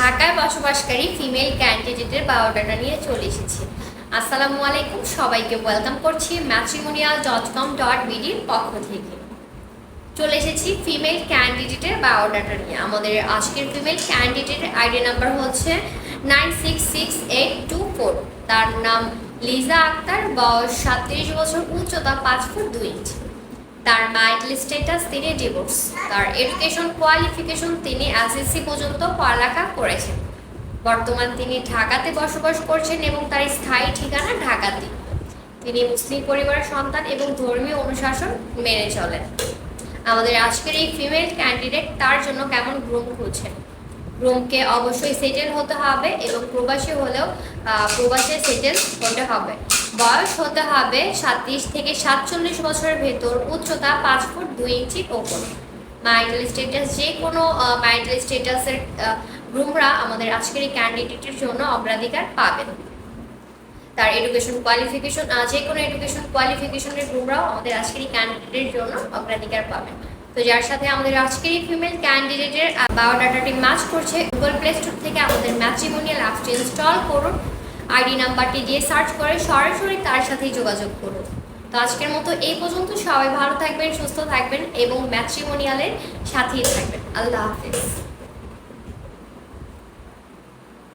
ঢাকায় বসবাসকারী ফিমেল ক্যান্ডিডেটের বায়োডাটা নিয়ে চলে এসেছি। আসসালামু আলাইকুম, সবাইকে ওয়েলকাম করছি ম্যাট্রিমোনিয়াল ডট কম ডট বিডির পক্ষ থেকে। চলে এসেছি ফিমেল ক্যান্ডিডেটের বায়োডাটা নিয়ে। আমাদের আজকের ফিমেল ক্যান্ডিডেটের আইডি নাম্বার হচ্ছে nine six six eight two four তার নাম লিজা আক্তার, বয়স সাতত্রিশ বছর, উচ্চতা পাঁচ ফুট দুই ইঞ্চি। তার ম্যারিটাল স্ট্যাটাস তিনি ডিভোর্স। তার এডুকেশন কোয়ালিফিকেশন তিনি এসএসসি পর্যন্ত পড়ালেখা করেছেন। বর্তমান তিনি ঢাকাতে বসবাস করছেন এবং তার স্থায়ী ঠিকানা ঢাকাতে। তিনি মুসলিম পরিবারের সন্তান এবং ধর্মীয় অনুশাসন মেনে চলেন। আমাদের আজকের এই ফিমেল ক্যান্ডিডেট তার জন্য কেমন গ্রুম খুঁজছেন? গ্রুমকে অবশ্যই সেটেল হতে হবে এবং প্রবাসী হলেও প্রবাসে সেটেল হতে হবে। বয়স হতে হবে সাতত্রিশ থেকে সাতচল্লিশ বছরের ভেতর উচ্চতা পাঁচ ফুট দুই ইঞ্চি ওপর। ম্যারিটাল স্টেটাস যে কোনো ম্যারিটাল স্টেটাসের গ্রুমরা আমাদের আজকের এই ক্যান্ডিডেটের জন্য অগ্রাধিকার পাবেন। তার এডুকেশন কোয়ালিফিকেশন যে কোনো এডুকেশন কোয়ালিফিকেশনের গ্রুমরাও আমাদের আজকের এই ক্যান্ডিডেটের জন্য অগ্রাধিকার পাবেন। তো যার সাথে আমাদের আজকের এই ফিমেল ক্যান্ডিডেটের বায়োডাটাটি ম্যাচ করছে গুগল প্লে স্টোর থেকে আমাদের ম্যাট্রিমোনিয়াল অ্যাপটি ইনস্টল করুন। আইডি নাম্বারটি দিয়ে সার্চ করে সরাসরি তার সাথেই যোগাযোগ করুন। তো আজকের মতো এই পর্যন্ত। সবাই ভালো থাকবেন, সুস্থ থাকবেন এবং ম্যাট্রিমোনিয়ালের সাথেই থাকবেন। আল্লাহ হাফিজ।